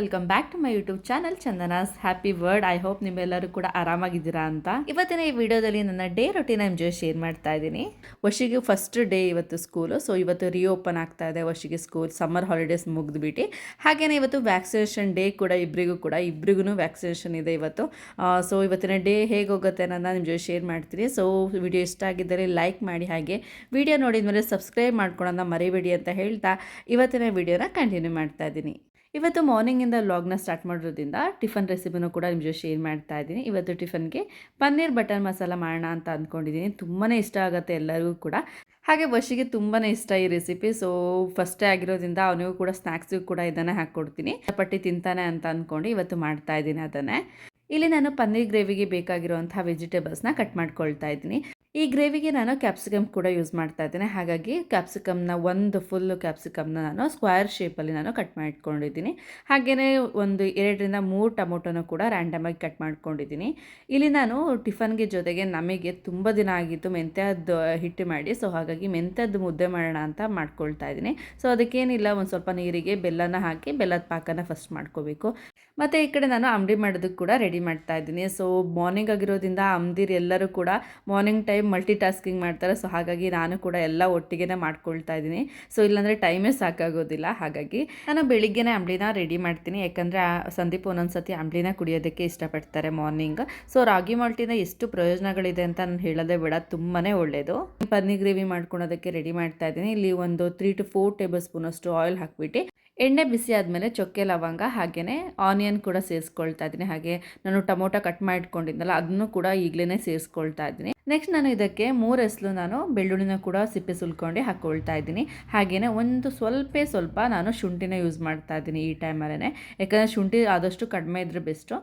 Welcome back to my YouTube channel Chandana's happy world I hope ನಿಮ್ಮೆಲ್ಲರೂ ಕೂಡ ಆರಾಮಾಗಿದ್ದೀರಾ ಅಂತ. ಇವತ್ತಿನ ಈ ವಿಡಿಯೋದಲ್ಲಿ ನನ್ನ ಡೇ ರೊಟೀನ್ ನಿಮ್ಮ ಜೊತೆ ಶೇರ್ ಮಾಡ್ತಾ ಇದ್ದೀನಿ. ವರ್ಷಿಗೆ ಫಸ್ಟ್ ಡೇ ಇವತ್ತು ಸ್ಕೂಲು ಸೊ ಇವತ್ತು ರಿಓಪನ್ ಆಗ್ತಾ ಇದೆ. ವರ್ಷಿಗೆ ಸ್ಕೂಲ್ ಸಮ್ಮರ್ ಹಾಲಿಡೇಸ್ ಮುಗಿದ್ಬಿಟ್ಟು. ಹಾಗೆಯೇ ಇವತ್ತು ವ್ಯಾಕ್ಸಿನೇಷನ್ ಡೇ ಕೂಡ ಇಬ್ಬರಿಗೂ ಕೂಡ ಇಬ್ಬರಿಗೂ ವ್ಯಾಕ್ಸಿನೇಷನ್ ಇದೆ ಇವತ್ತು. ಸೊ ಇವತ್ತಿನ ಡೇ ಹೇಗೆ ಹೋಗುತ್ತೆ ಅನ್ನೋದನ್ನ ನಿಮ್ಮ ಜೊತೆ ಶೇರ್ ಮಾಡ್ತೀನಿ. ಸೊ ವಿಡಿಯೋ ಇಷ್ಟ ಆಗಿದ್ದರೆ ಲೈಕ್ ಮಾಡಿ. ಹಾಗೆ ವಿಡಿಯೋ ನೋಡಿದ ಮೇಲೆ ಸಬ್ಸ್ಕ್ರೈಬ್ ಮಾಡ್ಕೊಳೋಣ ಮರಿಬೇಡಿ ಅಂತ ಹೇಳ್ತಾ ಇವತ್ತಿನ ವಿಡಿಯೋನ ಕಂಟಿನ್ಯೂ ಮಾಡ್ತಾ ಇದ್ದೀನಿ. ಇವತ್ತು ಮಾರ್ನಿಂಗಿಂದ ವ್ಲಾಗ್ನ ಸ್ಟಾರ್ಟ್ ಮಾಡೋದ್ರಿಂದ ಟಿಫನ್ ರೆಸಿಪಿನೂ ಕೂಡ ನಿಮ್ಮ ಜೊತೆ ಶೇರ್ ಮಾಡ್ತಾ ಇದ್ದೀನಿ. ಇವತ್ತು ಟಿಫನ್ಗೆ ಪನ್ನೀರ್ ಬಟರ್ ಮಸಾಲ ಮಾಡೋಣ ಅಂತ ಅಂದ್ಕೊಂಡಿದ್ದೀನಿ. ತುಂಬಾ ಇಷ್ಟ ಆಗುತ್ತೆ ಎಲ್ಲರಿಗೂ ಕೂಡ. ಹಾಗೆ ಬಸ್ಸಿಗೆ ತುಂಬಾ ಇಷ್ಟ ಈ ರೆಸಿಪಿ. ಸೊ, ಫಸ್ಟೇ ಆಗಿರೋದ್ರಿಂದ ಅವನಿಗೂ ಕೂಡ ಸ್ನ್ಯಾಕ್ಸಿಗೂ ಕೂಡ ಇದನ್ನೇ ಹಾಕ್ಕೊಡ್ತೀನಿ. ಪಟ್ಟಿ ತಿಂತಾನೆ ಅಂತ ಅಂದ್ಕೊಂಡು ಇವತ್ತು ಮಾಡ್ತಾ ಇದ್ದೀನಿ ಅದನ್ನೇ. ಇಲ್ಲಿ ನಾನು ಪನ್ನೀರ್ ಗ್ರೇವಿಗೆ ಬೇಕಾಗಿರುವಂಥ ವೆಜಿಟೇಬಲ್ಸ್ನ ಕಟ್ ಮಾಡ್ಕೊಳ್ತಾ ಇದ್ದೀನಿ. ಈ ಗ್ರೇವಿಗೆ ನಾನು ಕ್ಯಾಪ್ಸಿಕಮ್ ಕೂಡ ಯೂಸ್ ಮಾಡ್ತಾ ಇದ್ದೇನೆ. ಹಾಗಾಗಿ ಕ್ಯಾಪ್ಸಿಕಮ್ನ ಒಂದು ಫುಲ್ ಕ್ಯಾಪ್ಸಿಕಮ್ನ ನಾನು ಸ್ಕ್ವೇರ್ ಶೇಪಲ್ಲಿ ನಾನು ಕಟ್ ಮಾಡ್ಕೊಂಡಿದ್ದೀನಿ. ಹಾಗೆಯೇ ಒಂದು ಎರಡರಿಂದ ಮೂರು ಟೊಮೊಟೊನ ಕೂಡ ರ್ಯಾಂಡಮಾಗಿ ಕಟ್ ಮಾಡ್ಕೊಂಡಿದ್ದೀನಿ. ಇಲ್ಲಿ ನಾನು ಟಿಫನ್ಗೆ ಜೊತೆಗೆ ನಮಗೆ ತುಂಬ ದಿನ ಆಗಿತ್ತು ಮೆಂತ್ಯದ್ದು ಹಿಟ್ಟು ಮಾಡಿ. ಸೊ ಹಾಗಾಗಿ ಮೆಂತ್ಯದ್ದು ಮುದ್ದೆ ಮಾಡೋಣ ಅಂತ ಮಾಡ್ಕೊಳ್ತಾ ಇದ್ದೀನಿ. ಸೊ ಅದಕ್ಕೇನಿಲ್ಲ, ಒಂದು ಸ್ವಲ್ಪ ನೀರಿಗೆ ಬೆಲ್ಲನ ಹಾಕಿ ಬೆಲ್ಲದ ಪಾಕನ ಫಸ್ಟ್ ಮಾಡ್ಕೋಬೇಕು. ಮತ್ತು ಈ ಕಡೆ ನಾನು ಅಂಬಡಿ ಮಾಡೋದಕ್ಕೆ ಕೂಡ ರೆಡಿ ಮಾಡ್ತಾ ಇದ್ದೀನಿ. ಸೊ ಮಾರ್ನಿಂಗ್ ಆಗಿರೋದ್ರಿಂದ ಅಂಗಡಿರು ಎಲ್ಲರೂ ಕೂಡ ಮಾರ್ನಿಂಗ್ ಟೈಮ್ ಮಲ್ಟಿ ಟಾಸ್ಕಿಂಗ್ ಮಾಡ್ತಾರೆ. ಸೊ ಹಾಗಾಗಿ ನಾನು ಕೂಡ ಎಲ್ಲ ಒಟ್ಟಿಗೆ ಮಾಡ್ಕೊಳ್ತಾ ಇದ್ದೀನಿ. ಸೊ ಇಲ್ಲಾಂದರೆ ಟೈಮೇ ಸಾಕಾಗೋದಿಲ್ಲ. ಹಾಗಾಗಿ ನಾನು ಬೆಳಿಗ್ಗೆನೇ ಅಂಬ್ಲಿನ ರೆಡಿ ಮಾಡ್ತೀನಿ. ಯಾಕಂದರೆ ಸಂದೀಪ್ ಒಂದೊಂದು ಸತಿ ಅಂಬ್ಲಿನ ಕುಡಿಯೋದಕ್ಕೆ ಇಷ್ಟಪಡ್ತಾರೆ ಮಾರ್ನಿಂಗ್ ಸೊ ರಾಗಿ ಮಾಲ್ಟಿನ ಎಷ್ಟು ಪ್ರಯೋಜನಗಳಿದೆ ಅಂತ ನಾನು ಹೇಳೋದೇ ಬೇಡ. ತುಂಬಾ ಒಳ್ಳೆಯದು ಪನ್ನಿ ಗ್ರೇವಿ ಮಾಡ್ಕೊಳೋದಕ್ಕೆ ರೆಡಿ ಮಾಡ್ತಾ ಇದ್ದೀನಿ. ಇಲ್ಲಿ ಒಂದು three two four tablespoon ಅಷ್ಟು ಆಯಿಲ್ ಹಾಕ್ಬಿಟ್ಟು ಎಣ್ಣೆ ಬಿಸಿ ಆದಮೇಲೆ ಚೊಕ್ಕೆ, ಲವಂಗ ಹಾಗೆಯೇ ಆನಿಯನ್ ಕೂಡ ಸೇರಿಸ್ಕೊಳ್ತಾ ಇದ್ದೀನಿ. ಹಾಗೆ ನಾನು ಟೊಮೊಟೊ ಕಟ್ ಮಾಡಿಟ್ಕೊಂಡಿದ್ದಲ್ಲ ಅದನ್ನು ಕೂಡ ಈಗಲೇ ಸೇರಿಸ್ಕೊಳ್ತಾ ಇದ್ದೀನಿ. ನೆಕ್ಸ್ಟ್ ನಾನು ಇದಕ್ಕೆ ಮೂರು ಎಸ್ಲು ನಾನು ಬೆಳ್ಳುಳ್ಳಿನ ಕೂಡ ಸಿಪ್ಪೆ ಸುಲ್ಕೊಂಡು ಹಾಕ್ಕೊಳ್ತಾ ಇದ್ದೀನಿ. ಹಾಗೆಯೇ ಒಂದು ಸ್ವಲ್ಪ ಸ್ವಲ್ಪ ನಾನು ಶುಂಠಿನ ಯೂಸ್ ಮಾಡ್ತಾ ಇದ್ದೀನಿ ಈ ಟೈಮಲ್ಲೇ ಯಾಕಂದರೆ ಶುಂಠಿ ಆದಷ್ಟು ಕಡಿಮೆ ಇದ್ರೆ ಬೆಸ್ಟು.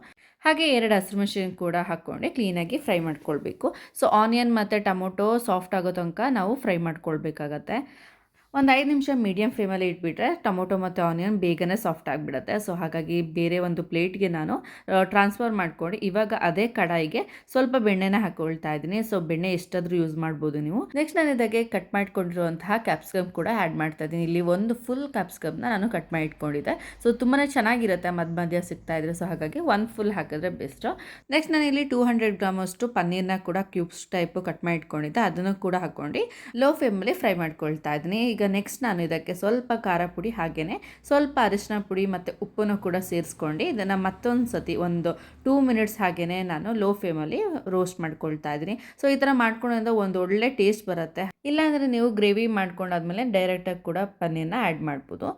ಹಾಗೆ ಎರಡು ಹಸಿರು ಮೆಣಸಿನ ಕೂಡ ಹಾಕ್ಕೊಂಡು ಕ್ಲೀನಾಗಿ ಫ್ರೈ ಮಾಡ್ಕೊಳ್ಬೇಕು. ಸೊ ಆನಿಯನ್ ಮತ್ತು ಟೊಮೊಟೊ ಸಾಫ್ಟ್ ಆಗೋ ತನಕ ನಾವು ಫ್ರೈ ಮಾಡ್ಕೊಳ್ಬೇಕಾಗತ್ತೆ. ಒಂದು ಐದು ನಿಮಿಷ ಮೀಡಿಯಮ್ ಫ್ಲೇಮಲ್ಲಿ ಇಟ್ಬಿಟ್ರೆ ಟೊಮೊಟೊ ಮತ್ತು ಆನಿಯನ್ ಬೇಗನೆ ಸಾಫ್ಟ್ ಆಗಿಬಿಡುತ್ತೆ. ಸೊ ಹಾಗಾಗಿ ಬೇರೆ ಒಂದು ಪ್ಲೇಟ್ಗೆ ನಾನು ಟ್ರಾನ್ಸ್ಫರ್ ಮಾಡ್ಕೊಂಡು ಇವಾಗ ಅದೇ ಕಡಾಯಿಗೆ ಸ್ವಲ್ಪ ಬೆಣ್ಣೆನ ಹಾಕೊಳ್ತಾ ಇದ್ದೀನಿ. ಸೊ ಬೆಣ್ಣೆ ಎಷ್ಟಾದರೂ ಯೂಸ್ ಮಾಡ್ಬೋದು ನೀವು. ನೆಕ್ಸ್ಟ್ ನಾನು ಇದಕ್ಕೆ ಕಟ್ ಮಾಡಿಕೊಂಡಿರುವಂತಹ ಕ್ಯಾಪ್ಸಿಕಮ್ ಕೂಡ ಆ್ಯಡ್ ಮಾಡ್ತಾ ಇದ್ದೀನಿ. ಇಲ್ಲಿ ಒಂದು ಫುಲ್ ಕ್ಯಾಪ್ಸಿಕಮ್ನ ನಾನು ಕಟ್ ಮಾಡಿ ಇಟ್ಕೊಂಡಿದ್ದೆ ಸೊ ತುಂಬಾ ಚೆನ್ನಾಗಿರುತ್ತೆ. ಮಧ್ಯ ಮಧ್ಯ ಸಿಗ್ತಾ ಇದ್ರೆ. ಸೊ ಹಾಗಾಗಿ ಒಂದು ಫುಲ್ ಹಾಕಿದ್ರೆ ಬೆಸ್ಟು ನೆಕ್ಸ್ಟ್ ನಾನು ಇಲ್ಲಿ ಟೂ ಹಂಡ್ರೆಡ್ ಗ್ರಾಮ್ ಅಷ್ಟು ಪನ್ನೀರ್ನ ಕೂಡ ಕ್ಯೂಬ್ಸ್ ಟೈಪ್ ಕಟ್ ಮಾಡಿ ಇಟ್ಕೊಂಡಿದ್ದೆ ಅದನ್ನು ಕೂಡ ಹಾಕ್ಕೊಂಡು ಲೋ ಫ್ಲೇಮಲ್ಲಿ ಫ್ರೈ ಮಾಡ್ಕೊಳ್ತಾ ಇದ್ದೀನಿ. ಈಗ ನೆಕ್ಸ್ಟ್ ನಾನು ಇದಕ್ಕೆ ಸ್ವಲ್ಪ ಖಾರ ಪುಡಿ ಹಾಗೆಯೇ ಸ್ವಲ್ಪ ಅರಿಶಿನ ಪುಡಿ ಮತ್ತು ಉಪ್ಪನ್ನು ಕೂಡ ಸೇರಿಸ್ಕೊಂಡು ಇದನ್ನು ಮತ್ತೊಂದು ಸತಿ ಒಂದು ಟೂ ಮಿನಿಟ್ಸ್ ಹಾಗೆಯೇ ನಾನು ಲೋ ಫ್ಲೇಮಲ್ಲಿ ರೋಸ್ಟ್ ಮಾಡ್ಕೊಳ್ತಾ ಇದ್ದೀನಿ. ಸೊ ಈ ಥರ ಮಾಡ್ಕೊಳ್ಳೋದ್ರಿಂದ ಒಂದು ಒಳ್ಳೆ ಟೇಸ್ಟ್ ಬರುತ್ತೆ. ಇಲ್ಲಾಂದರೆ ನೀವು ಗ್ರೇವಿ ಮಾಡ್ಕೊಂಡಾದ್ಮೇಲೆ ಡೈರೆಕ್ಟಾಗಿ ಕೂಡ ಪನ್ನೀರನ್ನ ಆ್ಯಡ್ ಮಾಡ್ಬೋದು.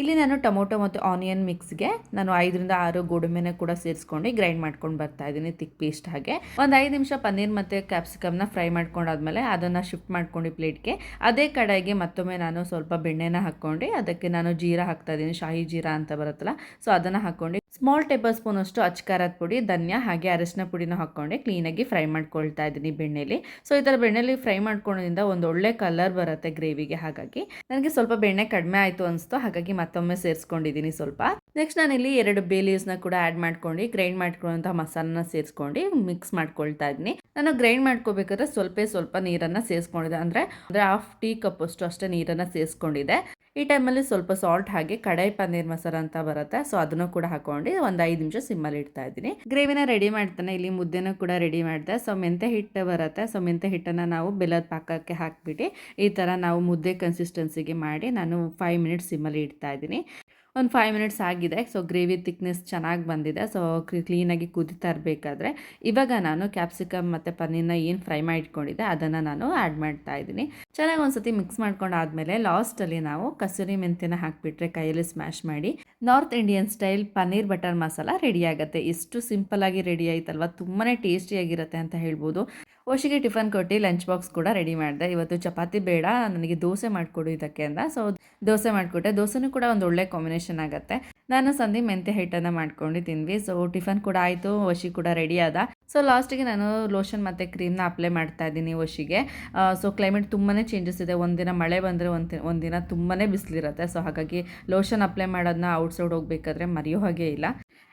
ಇಲ್ಲಿ ನಾನು ಟೊಮೊಟೊ ಮತ್ತು ಆನಿಯನ್ ಮಿಕ್ಸ್ಗೆ ನಾನು ಐದರಿಂದ ಆರು ಗೋಡಂಬಿನ ಕೂಡ ಸೇರಿಸ್ಕೊಂಡು ಗ್ರೈಂಡ್ ಮಾಡ್ಕೊಂಡು ಬರ್ತಾ ಇದ್ದೀನಿ ತಿಕ್ ಪೇಸ್ಟ್ ಹಾಗೆ. ಒಂದು ಐದು ನಿಮಿಷ ಪನ್ನೀರ್ ಮತ್ತು ಕ್ಯಾಪ್ಸಿಕಮ್ನ ಫ್ರೈ ಮಾಡ್ಕೊಂಡಾದ್ಮೇಲೆ ಅದನ್ನು ಶಿಫ್ಟ್ ಮಾಡ್ಕೊಂಡು ಪ್ಲೇಟ್ಗೆ. ಅದೇ ಕಡಾಯಿಗೆ ಮತ್ತೊಮ್ಮೆ ನಾನು ಸ್ವಲ್ಪ ಬೆಣ್ಣೆನ ಹಾಕ್ಕೊಂಡು ಅದಕ್ಕೆ ನಾನು ಜೀರಾ ಹಾಕ್ತಾ ಇದ್ದೀನಿ, ಶಾಹಿ ಜೀರಾ ಅಂತ ಬರುತ್ತಲ್ಲ, ಸೊ ಅದನ್ನು ಹಾಕ್ಕೊಂಡು ಸ್ಮಾಲ್ ಟೇಬಲ್ ಸ್ಪೂನ್ ಅಷ್ಟು ಅಚ್ಕಾರದ ಪುಡಿ, ಧನ್ಯ, ಹಾಗೆ ಅರಿಶಿನ ಪುಡಿನ ಹಾಕ್ಕೊಂಡೆ ಕ್ಲೀನಾಗಿ ಫ್ರೈ ಮಾಡ್ಕೊಳ್ತಾ ಇದ್ದೀನಿ ಬೆಣ್ಣೆಲಿ. ಸೊ ಈ ಥರ ಬೆಣ್ಣೆಲಿ ಫ್ರೈ ಮಾಡ್ಕೊಳ್ಳೋದ್ರಿಂದ ಒಂದು ಒಳ್ಳೆ ಕಲರ್ ಬರುತ್ತೆ ಗ್ರೇವಿಗೆ ಹಾಗಾಗಿ ನನಗೆ ಸ್ವಲ್ಪ ಬೆಣ್ಣೆ ಕಡಿಮೆ ಆಯಿತು ಅನಿಸ್ತು. ಹಾಗಾಗಿ ಮತ್ತೊಮ್ಮೆ ಸೇರಿಸ್ಕೊಂಡಿದ್ದೀನಿ ಸ್ವಲ್ಪ. ನೆಕ್ಸ್ಟ್ ನಾನಿಲ್ಲಿ ಎರಡು ಬೇ ಲೀವ್ಸ್ನ ಕೂಡ ಆ್ಯಡ್ ಮಾಡ್ಕೊಂಡು ಗ್ರೈಂಡ್ ಮಾಡ್ಕೊಳ್ಳುವಂಥ ಮಸಾಲನ ಸೇರಿಸ್ಕೊಂಡು ಮಿಕ್ಸ್ ಮಾಡ್ಕೊಳ್ತಾ ಇದ್ದೀನಿ. ನಾನು ಗ್ರೈಂಡ್ ಮಾಡ್ಕೋಬೇಕಾದ್ರೆ ಸ್ವಲ್ಪ ಸ್ವಲ್ಪ ನೀರನ್ನು ಸೇರಿಸ್ಕೊಂಡಿದೆ ಅಂದರೆ ಅಂದರೆ ಹಾಫ್ ಟೀ ಕಪ್ ಅಷ್ಟು ಅಷ್ಟೇ ನೀರನ್ನು ಸೇರಿಸ್ಕೊಂಡಿದ್ದೆ. ಈ ಟೈಮಲ್ಲಿ ಸ್ವಲ್ಪ ಸಾಲ್ಟ್ ಹಾಗೆ ಕಡಾಯಿ ಪನ್ನೀರ್ ಮಸಾಲ ಅಂತ ಬರುತ್ತೆ. ಸೊ ಅದನ್ನು ಕೂಡ ಹಾಕೊಂಡು ಒಂದು ಐದು ನಿಮಿಷ ಸಿಮ್ಮಲ್ಲಿ ಇಡ್ತಾ ಇದ್ದೀನಿ. ಗ್ರೇವಿನ ರೆಡಿ ಮಾಡ್ತಾನೆ. ಇಲ್ಲಿ ಮುದ್ದೆನೂ ಕೂಡ ರೆಡಿ ಮಾಡಿದೆ. ಸೊ ಮೆಂತೆ ಹಿಟ್ಟು ಬರುತ್ತೆ. ಸೊ ಮೆಂತೆ ಹಿಟ್ಟನ್ನು ನಾವು ಬೆಲ್ಲದ ಪಾಕಕ್ಕೆ ಹಾಕಿಬಿಟ್ಟು ಈ ಥರ ನಾವು ಮುದ್ದೆ ಕನ್ಸಿಸ್ಟೆನ್ಸಿಗೆ ಮಾಡಿ ನಾನು ಫೈವ್ ಮಿನಿಟ್ಸ್ ಸಿಮ್ಮಲ್ಲಿ ಇಡ್ತಾ ಇದ್ದೀನಿ. ಒಂದು ಫೈವ್ ಮಿನಿಟ್ಸ್ ಆಗಿದೆ. ಸೊ ಗ್ರೇವಿ ತಿಕ್ನೆಸ್ ಚೆನ್ನಾಗಿ ಬಂದಿದೆ. ಸೊ ಕ್ಲೀನಾಗಿ ಕುದಿತಾ ಇರಬೇಕಾದ್ರೆ ಇವಾಗ ನಾನು ಕ್ಯಾಪ್ಸಿಕಮ್ ಮತ್ತು ಪನ್ನೀರ್ನ ಏನು ಫ್ರೈ ಮಾಡಿಟ್ಕೊಂಡಿದ್ದೆ ಅದನ್ನು ನಾನು ಆ್ಯಡ್ ಮಾಡ್ತಾ ಇದ್ದೀನಿ. ಚೆನ್ನಾಗಿ ಒಂದ್ಸತಿ ಮಿಕ್ಸ್ ಮಾಡ್ಕೊಂಡು ಆದಮೇಲೆ ಲಾಸ್ಟಲ್ಲಿ ನಾವು ಕಸೂರಿ ಮೆಂತ್ಯನ ಹಾಕಿಬಿಟ್ರೆ ಕೈಯಲ್ಲಿ ಸ್ಮ್ಯಾಶ್ ಮಾಡಿ north Indian style paneer butter masala ready ಆಗುತ್ತೆ. ಎಷ್ಟು ಸಿಂಪಲ್ಲಾಗಿ ರೆಡಿ ಆಯ್ತಲ್ವ? ತುಂಬಾ ಟೇಸ್ಟಿಯಾಗಿರುತ್ತೆ ಅಂತ ಹೇಳ್ಬೋದು. ಓಶಿಗೆ ಟಿಫನ್ ಕೊಟ್ಟು ಲಂಚ್ ಬಾಕ್ಸ್ ಕೂಡ ರೆಡಿ ಮಾಡಿದೆ. ಇವತ್ತು ಚಪಾತಿ ಬೇಡ, ನನಗೆ ದೋಸೆ ಮಾಡಿಕೊಡು ಇದಕ್ಕೆ ಅಂತ. ಸೊ ದೋಸೆ ಮಾಡಿಕೊಟ್ಟೆ. ದೋಸೆನೂ ಕೂಡ ಒಂದು ಒಳ್ಳೆ ಕಾಂಬಿನೇಷನ್ ಆಗುತ್ತೆ. ನಾನು ಸಂಧಿ ಮೆಂತ್ಯ ಹಿಟ್ಟನ್ನು ಮಾಡ್ಕೊಂಡು ತಿಂದ್ವಿ ಸೊ ಟಿಫನ್ ಕೂಡ ಆಯಿತು ವಶಿ ಕೂಡ ರೆಡಿ ಆದ. ಸೊ ಲಾಸ್ಟಿಗೆ ನಾನು ಲೋಷನ್ ಮತ್ತು ಕ್ರೀಮ್ನ ಅಪ್ಲೈ ಮಾಡ್ತಾ ಇದ್ದೀನಿ ವಶಿಗೆ ಸೊ ಕ್ಲೈಮೇಟ್ ತುಂಬಾ ಚೇಂಜಸ್ ಇದೆ. ಒಂದಿನ ಮಳೆ ಬಂದರೆ ಒಂದು ಒಂದಿನ ತುಂಬಾ ಬಿಸಿಲಿರುತ್ತೆ. ಸೊ ಹಾಗಾಗಿ ಲೋಷನ್ ಅಪ್ಲೈ ಮಾಡೋದನ್ನ ಔಟ್ಸೈಡ್ ಹೋಗಬೇಕಾದ್ರೆ ಮರೆಯೋ ಹಾಗೆ ಇಲ್ಲ.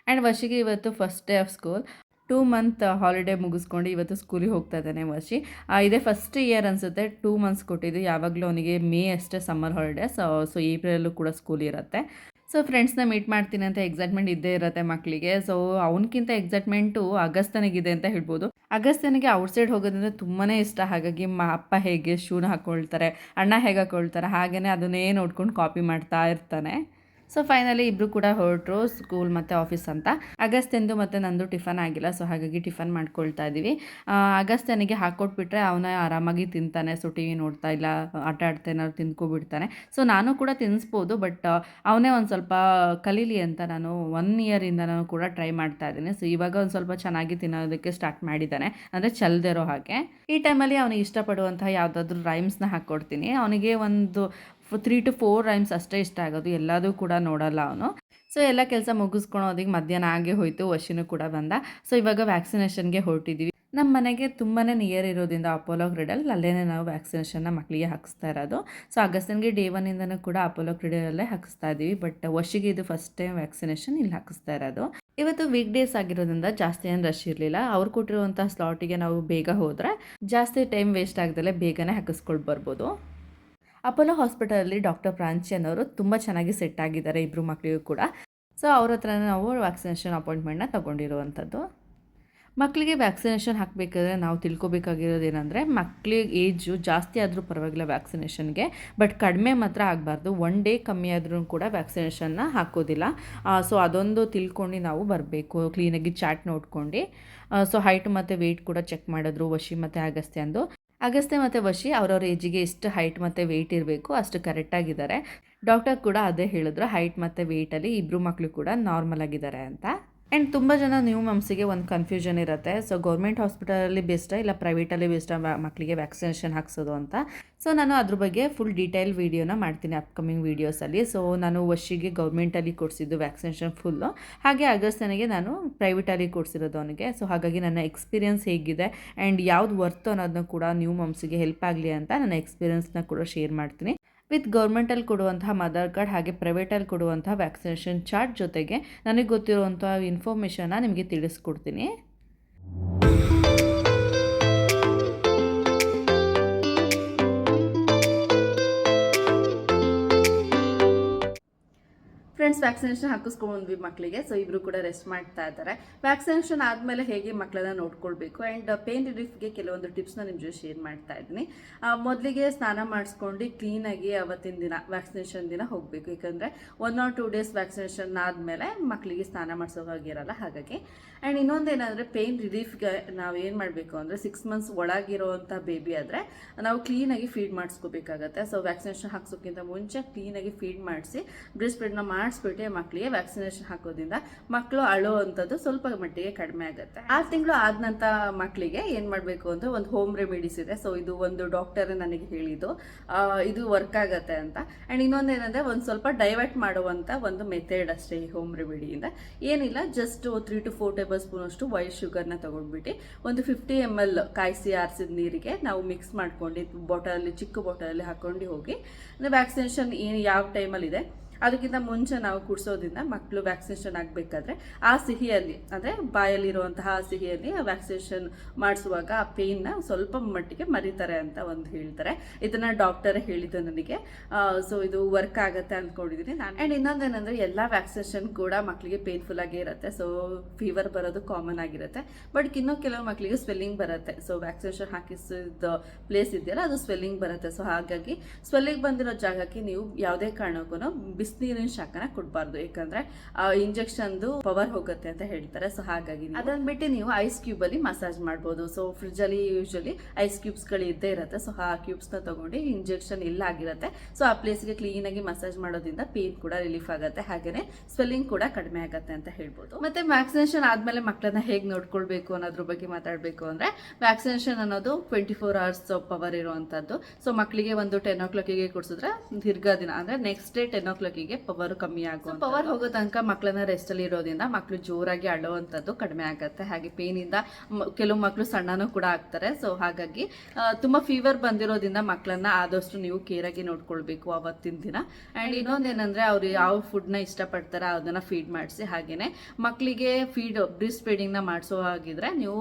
ಆ್ಯಂಡ್ ವಶಿಗೆ ಇವತ್ತು first day of school two month holiday ಮುಗಿಸ್ಕೊಂಡು ಇವತ್ತು ಸ್ಕೂಲಿಗೆ ಹೋಗ್ತಾ ಇದ್ದಾನೆ ವಶಿ. ಇದೇ ಫಸ್ಟ್ ಇಯರ್ ಅನಿಸುತ್ತೆ. ಟೂ ಮಂತ್ಸ್ ಕೊಟ್ಟಿದ್ದು ಯಾವಾಗಲೂ ಅವನಿಗೆ ಮೇ ಅಷ್ಟೇ ಸಮ್ಮರ್ ಹಾಲಿಡೇ ಸೊ ಸೊ ಏಪ್ರಿಲಲ್ಲೂ ಕೂಡ ಸ್ಕೂಲ್ ಇರುತ್ತೆ. ಸೊ ಫ್ರೆಂಡ್ಸ್ನ ಮೀಟ್ ಮಾಡ್ತೀನಿ ಅಂತ ಎಕ್ಸೈಟ್ಮೆಂಟ್ ಇದ್ದೇ ಇರುತ್ತೆ ಮಕ್ಕಳಿಗೆ ಸೊ ಅವನಕ್ಕಿಂತ ಎಕ್ಸೈಟ್ಮೆಂಟು ಅಗಸ್ತನಿಗಿದೆ ಅಂತ ಹೇಳ್ಬೋದು. ಅಗಸ್ತನಿಗೆ ಔಟ್ಸೈಡ್ ಹೋಗೋದಂದ್ರೆ ತುಂಬಾ ಇಷ್ಟ. ಹಾಗಾಗಿ ಮ, ಅಪ್ಪ ಹೇಗೆ ಶೂನ ಹಾಕ್ಕೊಳ್ತಾರೆ ಅಣ್ಣ ಹೇಗೆ ಹಾಕ್ಕೊಳ್ತಾರೆ ಹಾಗೆಯೇ ಅದನ್ನೇ ನೋಡ್ಕೊಂಡು ಕಾಪಿ ಮಾಡ್ತಾ ಇರ್ತಾನೆ. ಸೊ ಫೈನಲಿ ಇಬ್ಬರು ಕೂಡ ಹೊರಟರು ಸ್ಕೂಲ್ ಮತ್ತು ಆಫೀಸ್ ಅಂತ. ಅಗಸ್ತ್ಯಂದು ಮತ್ತು ನಂದು ಟಿಫನ್ ಆಗಿಲ್ಲ ಸೊ ಹಾಗಾಗಿ ಟಿಫನ್ ಮಾಡ್ಕೊಳ್ತಾ ಇದ್ದೀವಿ ಅಗಸ್ತ್ಯನಿಗೆ ಹಾಕ್ಕೊಟ್ಬಿಟ್ರೆ ಅವನ ಆರಾಮಾಗಿ ತಿಂತಾನೆ ಸೊ ಟಿ ವಿ ನೋಡ್ತಾ ಇಲ್ಲ, ಆಟ ಆಡ್ತಾ ಏನಾದ್ರು ತಿಂದ್ಕೊಬಿಡ್ತಾನೆ ಸೊ ನಾನು ಕೂಡ ತಿನ್ನಿಸ್ಬೋದು ಬಟ್ ಅವನೇ ಒಂದು ಸ್ವಲ್ಪ ಕಲೀಲಿ ಅಂತ ನಾನು ಒನ್ ಇಯರಿಂದ ನಾನು ಕೂಡ ಟ್ರೈ ಮಾಡ್ತಾ ಇದ್ದೀನಿ. ಸೊ ಇವಾಗ ಒಂದು ಸ್ವಲ್ಪ ಚೆನ್ನಾಗಿ ತಿನ್ನೋದಕ್ಕೆ ಸ್ಟಾರ್ಟ್ ಮಾಡಿದ್ದಾನೆ. ಅಂದರೆ ಚಲ್ದಿರೋ ಹಾಗೆ. ಈ ಟೈಮಲ್ಲಿ ಅವನಿಗೆ ಇಷ್ಟಪಡುವಂತಹ ಯಾವುದಾದ್ರೂ ರೈಮ್ಸ್ನ ಹಾಕ್ಕೊಡ್ತೀನಿ ಅವನಿಗೆ ಒಂದು ತ್ರೀ ಟು ಫೋರ್ ರೈಮ್ಸ್ ಅಷ್ಟೇ ಇಷ್ಟ ಆಗೋದು. ಎಲ್ಲದೂ ಕೂಡ ನೋಡಲ್ಲ ಅವನು. ಸೊ ಎಲ್ಲ ಕೆಲಸ ಮುಗಿಸ್ಕೊಳೋದಿಗೆ ಮಧ್ಯಾಹ್ನ ಆಗೇ ಹೋಯಿತು ವಶಿನೂ ಕೂಡ ಬಂದ. ಸೊ ಇವಾಗ ವ್ಯಾಕ್ಸಿನೇಷನ್ಗೆ ಹೊರಟಿದ್ದೀವಿ ನಮ್ಮ ಮನೆಗೆ ತುಂಬಾ ನಿಯರ್ ಇರೋದ್ರಿಂದ ಅಪೋಲೋ ಕ್ರೀಡಲ್ ಅಲ್ಲೇ ನಾವು ವ್ಯಾಕ್ಸಿನೇಷನ್ನ ಮಕ್ಕಳಿಗೆ ಹಾಕಿಸ್ತಾ ಇರೋದು. ಸೊ ಅಗಸ್ತನ್ಗೆ ಡೇ ಒನ್ನಿಂದನೂ ಕೂಡ ಅಪೋಲೋ ಕ್ರೀಡಲಲ್ಲೇ ಹಾಕಿಸ್ತಾ ಇದ್ದೀವಿ ಬಟ್ ವಶಿಗೆ ಇದು ಫಸ್ಟ್ ಟೈಮ್ ವ್ಯಾಕ್ಸಿನೇಷನ್ ಇಲ್ಲಿ ಹಾಕಿಸ್ತಾ ಇರೋದು. ಇವತ್ತು ವೀಕ್ ಡೇಸ್ ಆಗಿರೋದ್ರಿಂದ ಜಾಸ್ತಿ ಏನು ರಶ್ ಇರಲಿಲ್ಲ. ಅವ್ರು ಕೊಟ್ಟಿರುವಂಥ ಸ್ಲಾಟಿಗೆ ನಾವು ಬೇಗ ಹೋದರೆ ಜಾಸ್ತಿ ಟೈಮ್ ವೇಸ್ಟ್ ಆಗದಲ್ಲೇ ಬೇಗನೆ ಹಾಕಿಸ್ಕೊಂಡು ಬರ್ಬೋದು. ಅಪೋಲೋ ಹಾಸ್ಪಿಟಲಲ್ಲಿ ಡಾಕ್ಟರ್ ಪ್ರಾಂಚಿಯನ್ ಅವರು ತುಂಬ ಚೆನ್ನಾಗಿ ಸೆಟ್ ಆಗಿದ್ದಾರೆ ಇಬ್ಬರು ಮಕ್ಕಳಿಗೂ ಕೂಡ. ಸೊ ಅವ್ರ ಹತ್ರ ನಾವು ವ್ಯಾಕ್ಸಿನೇಷನ್ ಅಪಾಯಿಂಟ್ಮೆಂಟ್ನ ತೊಗೊಂಡಿರುವಂಥದ್ದು. ಮಕ್ಕಳಿಗೆ ವ್ಯಾಕ್ಸಿನೇಷನ್ ಹಾಕಬೇಕಾದ್ರೆ ನಾವು ತಿಳ್ಕೊಬೇಕಾಗಿರೋದು ಏನಂದರೆ ಮಕ್ಕಳಿಗೆ ಏಜು ಜಾಸ್ತಿ ಆದರೂ ಪರವಾಗಿಲ್ಲ ವ್ಯಾಕ್ಸಿನೇಷನ್ಗೆ, ಬಟ್ ಕಡಿಮೆ ಮಾತ್ರ ಆಗಬಾರ್ದು. ಒನ್ ಡೇ ಕಮ್ಮಿ ಆದರೂ ಕೂಡ ವ್ಯಾಕ್ಸಿನೇಷನ್ನ ಹಾಕೋದಿಲ್ಲ. ಸೊ ಅದೊಂದು ತಿಳ್ಕೊಂಡು ನಾವು ಬರಬೇಕು. ಕ್ಲೀನಾಗಿ ಚಾಟ್ ನೋಡ್ಕೊಂಡು. ಸೊ ಹೈಟ್ ಮತ್ತು ವೆಯ್ಟ್ ಕೂಡ ಚೆಕ್ ಮಾಡಿದ್ರು, ವಶಿ ಮತ್ತು ಆಗಸ್ತೆ ಅಂದು ಅಗಸ್ತ್ಯ ಮತ್ತು ವಶಿ ಅವ್ರವ್ರ ಏಜಿಗೆ ಎಷ್ಟು ಹೈಟ್ ಮತ್ತು ವೆಯ್ಟ್ ಇರಬೇಕು ಅಷ್ಟು ಕರೆಕ್ಟಾಗಿದ್ದಾರೆ ಡಾಕ್ಟರ್ ಕೂಡ ಅದೇ ಹೇಳಿದ್ರು ಹೈಟ್ ಮತ್ತು ವೆಯ್ಟಲ್ಲಿ ಇಬ್ಬರು ಮಕ್ಕಳು ಕೂಡ ನಾರ್ಮಲ್ ಆಗಿದ್ದಾರೆ ಅಂತ. ಆ್ಯಂಡ್ ತುಂಬ ಜನ ನ್ಯೂ ಮಮ್ಸಿಗೆ ಒಂದು ಕನ್ಫ್ಯೂಷನ್ ಇರುತ್ತೆ. ಸೊ ಗೌರ್ಮೆಂಟ್ ಹಾಸ್ಪಿಟಲಲ್ಲಿ ಬೆಸ್ಟಾ ಇಲ್ಲ ಪ್ರೈವೇಟಲ್ಲಿ ಬೆಸ್ಟಾ ಮಕ್ಕಳಿಗೆ ವ್ಯಾಕ್ಸಿನೇಷನ್ ಹಾಕ್ಸೋದು ಅಂತ. ಸೊ ನಾನು ಅದ್ರ ಬಗ್ಗೆ ಫುಲ್ ಡೀಟೇಲ್ ವೀಡಿಯೋನ ಮಾಡ್ತೀನಿ ಅಪ್ಕಮಿಂಗ್ ವೀಡಿಯೋಸಲ್ಲಿ ಸೊ ನಾನು ವರ್ಷಿಗೆ ಗೌರ್ಮೆಂಟಲ್ಲಿ ಕೊಡಿಸಿದ್ದು ವ್ಯಾಕ್ಸಿನೇಷನ್ ಫುಲ್ಲು ಹಾಗೆ ಅಗಸ್ತನಿಗೆ ನಾನು ಪ್ರೈವೇಟಲ್ಲಿ ಕೊಡಿಸಿರೋದು ಅವನಿಗೆ. ಸೊ ಹಾಗಾಗಿ ನನ್ನ ಎಕ್ಸ್ಪೀರಿಯನ್ಸ್ ಹೇಗಿದೆ. ಆ್ಯಂಡ್ ಯಾವ್ದು ವರ್ತ್ ಅನ್ನೋದನ್ನ ಕೂಡ ನ್ಯೂ ಮಮ್ಸಿಗೆ ಹೆಲ್ಪ್ ಆಗಲಿ ಅಂತ ನನ್ನ ಎಕ್ಸ್ಪೀರಿಯನ್ಸ್ನ ಕೂಡ ಶೇರ್ ಮಾಡ್ತೀನಿ. ವಿತ್ ಗೌರ್ಮೆಂಟಲ್ಲಿ ಕೊಡುವಂತಹ ಮದರ್ ಕಾರ್ಡ್ ಹಾಗೆ ಪ್ರೈವೇಟಲ್ಲಿ ಕೊಡುವಂತಹ ವ್ಯಾಕ್ಸಿನೇಷನ್ ಚಾರ್ಟ್ ಜೊತೆಗೆ ನನಗೆ ಗೊತ್ತಿರುವಂಥ ಇನ್ಫಾರ್ಮೇಷನ್ನ ನಿಮಗೆ ತಿಳಿಸ್ಕೊಡ್ತೀನಿ. ಫ್ರೆಂಡ್ಸ್ ವ್ಯಾಕ್ಸಿನೇಷನ್ ಹಾಕಿಸ್ಕೊಂಡ್ವಿ ಮಕ್ಕಳಿಗೆ ಸೊ ಇಬ್ಬರು ಕೂಡ ರೆಸ್ಟ್ ಮಾಡ್ತಾ ಇದ್ದಾರೆ. ವ್ಯಾಕ್ಸಿನೇಷನ್ ಆದಮೇಲೆ ಹೇಗೆ ಮಕ್ಕಳನ್ನ ನೋಡ್ಕೊಳ್ಬೇಕು? ಆ್ಯಂಡ್ ಪೇನ್ ರಿಲೀಫ್ಗೆ ಕೆಲವೊಂದು ಟಿಪ್ಸ್ನ ನಿಮ್ಮ ಜೊತೆ ಶೇರ್ ಮಾಡ್ತಾ ಇದ್ದೀನಿ. ಮೊದಲಿಗೆ ಸ್ನಾನ ಮಾಡಿಸ್ಕೊಂಡು ಕ್ಲೀನಾಗಿ ಅವತ್ತಿನ ದಿನ ವ್ಯಾಕ್ಸಿನೇಷನ್ ದಿನ ಹೋಗಬೇಕು. ಯಾಕಂದರೆ one or two days vaccination ಆದಮೇಲೆ ಮಕ್ಕಳಿಗೆ ಸ್ನಾನ ಮಾಡಿಸೋವಾಗಿರಲ್ಲ ಹಾಗಾಗಿ. ಆ್ಯಂಡ್ ಇನ್ನೊಂದೇನೆಂದರೆ ಪೇನ್ ರಿಲೀಫ್ಗೆ ನಾವು ಏನು ಮಾಡಬೇಕು ಅಂದರೆ ಸಿಕ್ಸ್ ಮಂತ್ಸ್ ಒಳಗಿರೋವಂಥ ಬೇಬಿ ಆದರೆ ನಾವು ಕ್ಲೀನಾಗಿ ಫೀಡ್ ಮಾಡಿಸ್ಕೋಬೇಕಾಗತ್ತೆ. ಸೊ ವ್ಯಾಕ್ಸಿನೇಷನ್ ಹಾಕ್ಸೋಕ್ಕಿಂತ ಮುಂಚೆ ಕ್ಲೀನಾಗಿ ಫೀಡ್ ಮಾಡಿಸಿ ಬ್ರೆಸ್ಟ್ ಫೀಡ್ನ ಮಾಡಿಸ್ಬಿಟ್ಟು ಮಕ್ಕಳಿಗೆ ವ್ಯಾಕ್ಸಿನೇಷನ್ ಹಾಕೋದ್ರಿಂದ ಮಕ್ಕಳು ಅಳೋ ಅಂಥದ್ದು ಸ್ವಲ್ಪ ಮಟ್ಟಿಗೆ ಕಡಿಮೆ ಆಗುತ್ತೆ. ಆರು ತಿಂಗಳು ಆದ ನಂತರ ಮಕ್ಕಳಿಗೆ ಏನು ಮಾಡಬೇಕು ಅಂದರೆ ಒಂದು ಹೋಮ್ ರೆಮಿಡೀಸ್ ಇದೆ. ಸೊ ಇದು ಒಂದು ಡಾಕ್ಟರ್ ನನಗೆ ಹೇಳಿದ್ದು. ಇದು ವರ್ಕ್ ಆಗುತ್ತೆ ಅಂತ. ಆ್ಯಂಡ್ ಇನ್ನೊಂದೇನೆಂದರೆ ಒಂದು ಸ್ವಲ್ಪ ಡೈವರ್ಟ್ ಮಾಡುವಂಥ ಒಂದು ಮೆಥಡ್ ಅಷ್ಟೇ ಈ ಹೋಮ್ ರೆಮಿಡಿಯಿಂದ ಏನಿಲ್ಲ just three two four tablespoon ಅಷ್ಟು ವೈಟ್ ಶುಗರ್ನ ತೊಗೊಂಡ್ಬಿಟ್ಟು ಒಂದು ಫಿಫ್ಟಿ ಎಂ ಎಲ್ ಕಾಯಿಸಿ ಆರಿಸಿದ ನೀರಿಗೆ ನಾವು ಮಿಕ್ಸ್ ಮಾಡ್ಕೊಂಡು ಬಾಟಲಲ್ಲಿ ಚಿಕ್ಕ ಬಾಟಲಲ್ಲಿ ಹಾಕೊಂಡು ಹೋಗಿ ವ್ಯಾಕ್ಸಿನೇಷನ್ ಏನು ಯಾವ ಟೈಮಲ್ಲಿ ಇದೆ? ಅದಕ್ಕಿಂತ ಮುಂಚೆ ನಾವು ಕುಡಿಸೋದ್ರಿಂದ ಮಕ್ಕಳು ವ್ಯಾಕ್ಸಿನೇಷನ್ ಆಗಬೇಕಾದ್ರೆ ಆ ಸಿಹಿಯಲ್ಲಿ, ಅಂದರೆ ಬಾಯಲ್ಲಿರುವಂತಹ ಆ ಸಿಹಿಯಲ್ಲಿ ವ್ಯಾಕ್ಸಿನೇಷನ್ ಮಾಡಿಸುವಾಗ ಆ ಪೇಯ್ನ ಸ್ವಲ್ಪ ಮಟ್ಟಿಗೆ ಮರಿತಾರೆ ಅಂತ ಒಂದು ಹೇಳ್ತಾರೆ. ಇದನ್ನು ಡಾಕ್ಟರ್ ಹೇಳಿದ್ದು ನನಗೆ. ಸೊ ಇದು ವರ್ಕ್ ಆಗುತ್ತೆ ಅಂದ್ಕೊಂಡಿದ್ದೀನಿ ನಾನು ಆ್ಯಂಡ್ ಇನ್ನೊಂದೇನೆಂದರೆ ಎಲ್ಲ ವ್ಯಾಕ್ಸಿನೇಷನ್ ಕೂಡ ಮಕ್ಕಳಿಗೆ ಪೇನ್ಫುಲ್ ಆಗೇ ಇರುತ್ತೆ. ಸೊ ಫೀವರ್ ಬರೋದು ಕಾಮನ್ ಆಗಿರುತ್ತೆ. ಬಟ್ ಇನ್ನೂ ಕೆಲವು ಮಕ್ಕಳಿಗೆ ಸ್ವೆಲ್ಲಿಂಗ್ ಬರುತ್ತೆ. ಸೊ ವ್ಯಾಕ್ಸಿನೇಷನ್ ಹಾಕಿಸಿದ ಪ್ಲೇಸ್ ಇದೆಯಲ್ಲ, ಅದು ಸ್ವೆಲ್ಲಿಂಗ್ ಬರುತ್ತೆ. ಸೊ ಹಾಗಾಗಿ ಸ್ವೆಲ್ಲಿಂಗ್ ಬಂದಿರೋ ಜಾಗಕ್ಕೆ ನೀವು ಯಾವುದೇ ಕಾರಣಕ್ಕೂ ಬಿಸಿನೀರಿನ ಶಾಖನ ಕೊಡಬಾರ್ದು. ಯಾಕಂದ್ರೆ ಇಂಜೆಕ್ಷನ್ದು ಪವರ್ ಹೋಗುತ್ತೆ ಅಂತ ಹೇಳ್ತಾರೆ ಸೊ, ಹಾಗಾಗಿ ಅದನ್ನ ಬಿಟ್ಟು ನೀವು ಐಸ್ ಕ್ಯೂಬ್ ಅಲ್ಲಿ ಮಸಾಜ್ ಮಾಡ್ಬೋದು. ಸೊ ಫ್ರಿಜ್ ಅಲ್ಲಿ ಯೂಶಲಿ ಐಸ್ ಕ್ಯೂಬ್ಸ್ಗಳು ಇದ್ದೇ ಇರುತ್ತೆ. ಸೊ, ಆ ಕ್ಯೂಬ್ಸ್ನ ತಗೊಂಡು ಇಂಜೆಕ್ಷನ್ ಇಲ್ಲ ಆಗಿರುತ್ತೆ. ಸೊ, ಆ ಪ್ಲೇಸ್ಗೆ ಕ್ಲೀನ್ ಆಗಿ ಮಸಾಜ್ ಮಾಡೋದ್ರಿಂದ ಪೇನ್ ಕೂಡ ರಿಲೀಫ್ ಆಗುತ್ತೆ. ಹಾಗೇನೆ ಸ್ವೆಲ್ಲಿಂಗ್ ಕೂಡ ಕಡಿಮೆ ಆಗುತ್ತೆ ಅಂತ ಹೇಳ್ಬೋದು. ಮತ್ತೆ ವ್ಯಾಕ್ಸಿನೇಷನ್ ಆದ್ಮೇಲೆ ಮಕ್ಕಳನ್ನ ಹೇಗೆ ನೋಡ್ಕೊಳ್ಬೇಕು ಅನ್ನೋದ್ರ ಬಗ್ಗೆ ಮಾತಾಡಬೇಕು ಅಂದ್ರೆ, ವ್ಯಾಕ್ಸಿನೇಷನ್ ಅನ್ನೋದು ಟ್ವೆಂಟಿ ಫೋರ್ ಅವರ್ಸ್ ಪವರ್ ಇರುವಂತದ್ದು ಸೊ, ಮಕ್ಕಳಿಗೆ ಒಂದು ಟೆನ್ ಓ ಕ್ಲಾಕಿಗೆ ಕೊಡಿಸಿದ್ರೆ ದೀರ್ಘ ದಿನ. ಅಂದ್ರೆ ನೆಕ್ಸ್ಟ್ ಡೇ ಟೆನ್ ಓ ಕ್ಲಾಕಿಗೆ ಪವರ್ ಕಮ್ಮಿ ಆಗುತ್ತೆ ಪವರ್ ಹೋಗೋ ತನಕ ಮಕ್ಕಳನ್ನ ರೆಸ್ಟ್ ಅಲ್ಲಿ ಇರೋದ್ರಿಂದ ಮಕ್ಕಳು ಜೋರಾಗಿ ಅಳುವಂಥದ್ದು ಕಡಿಮೆ ಆಗುತ್ತೆ. ಹಾಗೆ ಪೇನ್ ಇಂದ ಕೆಲವು ಮಕ್ಕಳು ಸಣ್ಣನೂ ಕೂಡ ಆಗ್ತಾರೆ. ಸೊ ಹಾಗಾಗಿ ತುಂಬಾ ಫೀವರ್ ಬಂದಿರೋದ್ರಿಂದ ಮಕ್ಕಳನ್ನ ಆದಷ್ಟು ನೀವು ಕೇರ್ ಆಗಿ ನೋಡ್ಕೊಳ್ಬೇಕು ಅವತ್ತಿನ ದಿನ. ಅಂಡ್ ಇನ್ನೊಂದೇನಂದ್ರೆ ಅವ್ರು ಯಾವ ಫುಡ್ನ ಇಷ್ಟಪಡ್ತಾರ ಅದನ್ನ ಫೀಡ್ ಮಾಡಿಸಿ. ಹಾಗೇನೆ ಮಕ್ಕಳಿಗೆ ಫೀಡ್ ಫೀಡಿಂಗ್ನ ಮಾಡಿಸೋ ಹಾಗಿದ್ರೆ ನೀವು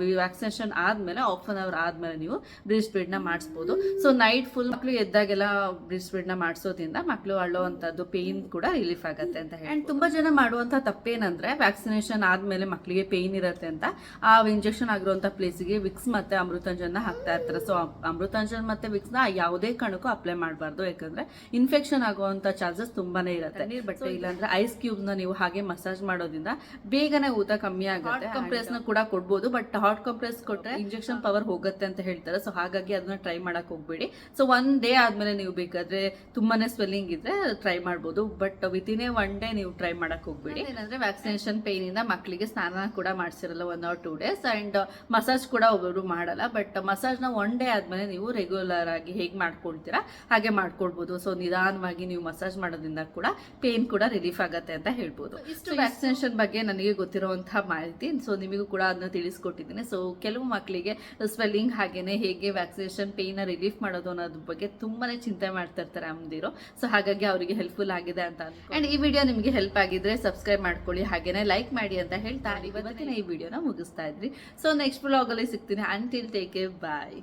ವ್ಯಾಕ್ಸಿನೇಷನ್ ಆದ್ಮೇಲೆ ಆಫ್ ಅನ್ ಅವರ್ ಆದ್ಮೇಲೆ ನೀವು ಬ್ರೀಸ್ಟ್ ಫೀಡ್ನ ಮಾಡಿಸ್ಬೋದು. ಸೊ ನೈಟ್ ಫುಲ್ ಮಕ್ಕಳು ಎದ್ದಾಗೆಲ್ಲ ಬ್ರೀಸ್ಟ್ ಫೀಡ್ನ ಮಾಡಿಸೋದ್ರಿಂದ ಮಕ್ಕಳು ಅಳ್ಳೋವಂಥದ್ದು ಅದು ಪೇಯ್ನ್ ಕೂಡ ರಿಲೀಫ್ ಆಗುತ್ತೆ ಅಂತ ಹೇಳಿ ಆ್ಯಂಡ್ ತುಂಬ ಜನ ಮಾಡುವಂಥ ತಪ್ಪೇನಂದ್ರೆ ವ್ಯಾಕ್ಸಿನೇಷನ್ ಆದ್ಮೇಲೆ ಮಕ್ಕಳಿಗೆ ಪೇಯ್ನ್ ಇರುತ್ತೆ ಅಂತ ಆ ಇಂಜೆಕ್ಷನ್ ಆಗಿರುವಂಥ ಪ್ಲೇಸಿಗೆ ವಿಕ್ಸ್ ಮತ್ತೆ ಅಮೃತಾಂಜನ್ ಹಾಕ್ತಾ ಇರ್ತಾರೆ. ಸೊ ಅಮೃತಾಂಜನ್ ವಿಕ್ಸ್ನ ಯಾವುದೇ ಕಾರಣಕ್ಕೂ ಅಪ್ಲೈ ಮಾಡಬಾರ್ದು. ಯಾಕಂದ್ರೆ ಇನ್ಫೆಕ್ಷನ್ ಆಗುವಂಥ ಚಾನ್ಸಸ್ ತುಂಬಾನೇ ಇರುತ್ತೆ. ನೀರು ಬಟ್ಟೆ ಇಲ್ಲಾಂದ್ರೆ ಐಸ್ ಕ್ಯೂಬ್ನ ನೀವು ಹಾಗೆ ಮಸಾಜ್ ಮಾಡೋದ್ರಿಂದ ಬೇಗನೆ ಊತ ಕಮ್ಮಿ ಆಗುತ್ತೆ. ಕಂಪ್ರೆಸ್ನ ಕೂಡ ಕೊಡ್ಬೋದು. ಬಟ್ ಹಾಟ್ ಕಂಪ್ರೆಸ್ ಕೊಟ್ರೆ ಇಂಜೆಕ್ಷನ್ ಪವರ್ ಹೋಗುತ್ತೆ ಅಂತ ಹೇಳ್ತಾರೆ. ಸೊ ಹಾಗಾಗಿ ಅದನ್ನ ಟ್ರೈ ಮಾಡಕ್ ಹೋಗ್ಬೇಡಿ. ಸೊ ಒನ್ ಡೇ ಆದ್ಮೇಲೆ ನೀವು ಬೇಕಾದ್ರೆ ತುಂಬಾನೇ ಸ್ವೆಲ್ಲಿಂಗ್ ಇದ್ರೆ ಟ್ರೈ ಮಾಡ್ಬೋದು but within a one day ನೀವು ಟ್ರೈ ಮಾಡಕ್ ಹೋಗ್ಬೇಡಿ. ಏನಂದ್ರೆ ವ್ಯಾಕ್ಸಿನೇಷನ್ ಪೇನ್ ಇಂದ ಮಕ್ಕಳಿಗೆ ಸ್ನಾನ ಕೂಡ ಮಾಡಿಸಿರಲ್ಲ one or two days and massage ಕೂಡ ಒಬ್ಬರು ಮಾಡಲ್ಲ ಬಟ್ ಮಸಾಜ್ನ ಒನ್ ಡೇ ಆದ್ಮೇಲೆ ನೀವು ರೆಗ್ಯುಲರ್ ಆಗಿ ಹೇಗೆ ಮಾಡ್ಕೊಳ್ತೀರಾ ಹಾಗೆ ಮಾಡ್ಕೊಳ್ಬೋದು. ಸೊ ನಿಧಾನವಾಗಿ ನೀವು ಮಸಾಜ್ ಮಾಡೋದ್ರಿಂದ ಕೂಡ ಪೇನ್ ಕೂಡ ರಿಲೀಫ್ ಆಗತ್ತೆ ಅಂತ ಹೇಳ್ಬೋದು. ಇಷ್ಟು ವ್ಯಾಕ್ಸಿನೇಷನ್ ಬಗ್ಗೆ ನನಗೆ ಗೊತ್ತಿರುವಂತಹ ಮಾಹಿತಿ ಸೊ ನಿಮಗೂ ಕೂಡ ಅದನ್ನ ತಿಳಿಸ್ಕೊಟ್ಟಿದ್ದೀನಿ. ಸೊ ಕೆಲವು ಮಕ್ಕಳಿಗೆ ಸ್ವೆಲ್ಲಿಂಗ್ ಹಾಗೇನೆ ಹೇಗೆ ವ್ಯಾಕ್ಸಿನೇಷನ್ ಪೇನ್ ರಿಲೀಫ್ ಮಾಡೋದು ಅನ್ನೋದ್ರ ಬಗ್ಗೆ ತುಂಬಾನೇ ಚಿಂತೆ ಮಾಡ್ತಾ ಇರ್ತಾರೆ ಅಮ್ಮದಿರು. ಸೊ ಹಾಗಾಗಿ ಅವರಿಗೆ ಹೆಲ್ಪ್ಫುಲ್ ಆಗಿದೆ ಅಂತ ಅಂಡ್ ಈ ವಿಡಿಯೋ ನಿಮಗೆ ಹೆಲ್ಪ್ ಆಗಿದ್ರೆ ಸಬ್ಸ್ಕ್ರೈಬ್ ಮಾಡ್ಕೊಳ್ಳಿ, ಹಾಗೇನೆ ಲೈಕ್ ಮಾಡಿ ಅಂತ ಹೇಳ್ತಾ ಇವತ್ತಿನ ಈ ವಿಡಿಯೋನ ಮುಗಿಸ್ತಾ ಇದ್ರಿ ಸೊ ನೆಕ್ಸ್ಟ್ ಬ್ಲಾಗಲ್ಲಿ ಸಿಗ್ತೀನಿ. ಅಂಟಿಲ್ ಟೇಕ್ ಬಾಯ್